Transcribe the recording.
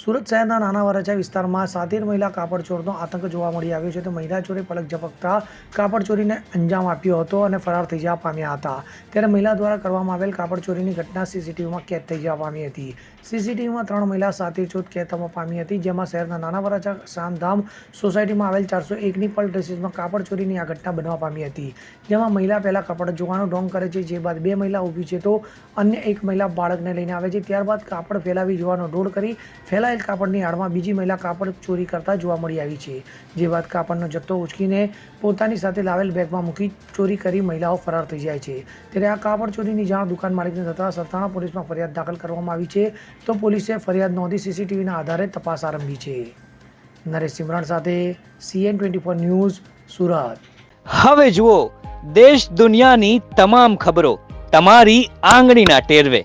સુરત શહેરના નાના વરાછા વિસ્તારમાં સાતેર મહિલા કાપડચોરનો આતંક જોવા મળી આવ્યો છે. તો મહિલા ચોરે પલક ઝપકતા કાપડચોરીને અંજામ આપ્યો હતો અને ફરાર થઈ જવા પામ્યા હતા. ત્યારે મહિલા દ્વારા કરવામાં આવેલ કાપડચોરીની ઘટના સીસીટીવીમાં કેદ થઈ જવા પામી હતી. સીસીટીવીમાં ત્રણ મહિલા સાતેર ચોથ કેદ થવા પામી હતી, જેમાં શહેરના નાના વરાછા શાંતધામ સોસાયટીમાં આવેલ ચારસો એકની પલ ડ્રેસીસમાં કાપડચોરીની આ ઘટના બનવા પામી હતી, જેમાં મહિલા પહેલાં કાપડ જોવાનો ઢોંગ કરે છે, જે બાદ બે મહિલા ઊભી છે તો અન્ય એક મહિલા બાળકને લઈને આવે છે. ત્યારબાદ કાપડ ફેલાવી જોવાનો ડોળ કરી ફેલાયેલ કાપડની આડમાં બીજી મહિલા કાપડ ચોરી કરતા જોવા મળી આવી છે. જે બાદ કાપડનો જથ્થો ઉચકીને પોતાની સાથે લાવેલ બેગમાં મૂકી ચોરી કરી મહિલાઓ ફરાર થઈ જાય છે. ત્યારે આ કાપડ ચોરીની જાણ દુકાન માલિકને થતાં સરથાણા પોલીસમાં ફરિયાદ દાખલ કરવામાં આવી છે. તો પોલીસે ફરિયાદ નોંધી સીસીટીવીના આધારે તપાસ આરંભી છે. નરેશ સિમરણ સાથે CN twenty four news, Surat. હવે જુઓ, દેશ દુનિયાની તમામ ખબરો તમારી આંગળીના ટેરવે.